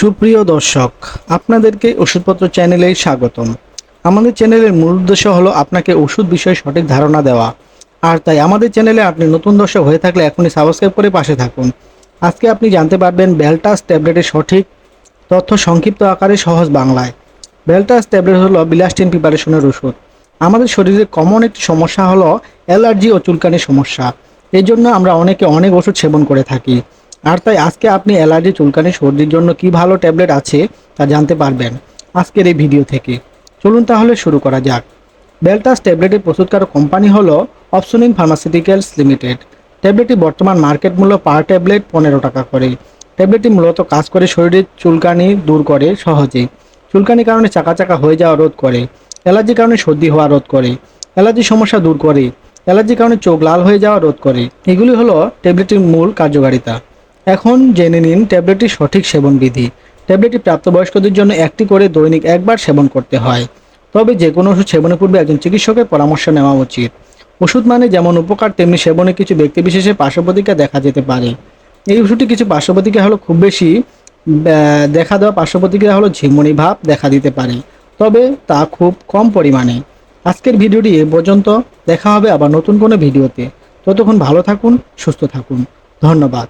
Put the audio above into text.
সুপ্রিয় দর্শক, আপনাদেরকে ওষুধপত্র চ্যানেলে স্বাগতম। আমাদের চ্যানেলের মূল উদ্দেশ্য হলো আপনাকে ওষুধ বিষয়ে সঠিক ধারণা দেওয়া। আর তাই আমাদের চ্যানেলে আপনি নতুন দর্শক হয়ে থাকলে এখনই সাবস্ক্রাইব করে পাশে থাকুন। আজকে আপনি জানতে পারবেন বেলটাস ট্যাবলেটের সঠিক তথ্য সংক্ষিপ্ত আকারে সহজ বাংলায়। বেলটাস ট্যাবলেট হলো বিলাস্টিন প্রিপারেশনের ওষুধ। আমাদের শরীরে কমন একটি সমস্যা হলো অ্যালার্জি ও চুলকানির সমস্যা। এই জন্য আমরা অনেকে অনেক ওষুধ সেবন করে থাকি। আর তাই আজকে আপনি অ্যালার্জি চুলকানি, সর্দির জন্য কি ভালো ট্যাবলেট আছে তা জানতে পারবেন আজকের এই ভিডিও থেকে। চলুন তাহলে শুরু করা যাক। বেলটাস ট্যাবলেটের প্রস্তুতকারক কোম্পানি হলো অপশনিং ফার্মাসিউটিক্যালস লিমিটেড। ট্যাবলেটটি বর্তমান মার্কেট মূল্য পার ট্যাবলেট পনেরো টাকা করে। ট্যাবলেটটি মূলত কাজ করে শরীরের চুলকানি দূর করে সহজে। চুলকানির কারণে চাকা চাকা হয়ে যাওয়া রোধ করে। অ্যালার্জির কারণে সর্দি হওয়া রোধ করে। অ্যালার্জি সমস্যা দূর করে। অ্যালার্জির কারণে চোখ লাল হয়ে যাওয়া রোধ করে। এগুলি হলো ট্যাবলেটটির মূল কার্যকারিতা। এখন জেনে নিন ট্যাবলেটটির সঠিক সেবন বিধি ট্যাবলেটটি প্রাপ্তবয়স্কদের জন্য একটি করে দৈনিক একবার সেবন করতে হয়। তবে যে কোনো ওষুধ সেবনের পূর্বে একজন চিকিৎসকের পরামর্শ নেওয়া উচিত। ওষুধ মানে যেমন উপকার, তেমনি সেবনে কিছু ব্যক্তি ব্যক্তিবিশেষে পার্শ্বপ্রতিক্রিয়া দেখা যেতে পারে। এই ওষুধটি কিছু পার্শ্বপ্রতিক্রিয়া হলো খুব বেশি দেখা দেওয়া পার্শ্বপ্রতিক্রিয়া হলো ঝিমুনি ভাব দেখা দিতে পারে। তবে তা খুব কম পরিমাণে। আজকের ভিডিওটি এ পর্যন্ত। দেখা হবে আবার নতুন কোনো ভিডিওতে। ততক্ষণ ভালো থাকুন, সুস্থ থাকুন। ধন্যবাদ।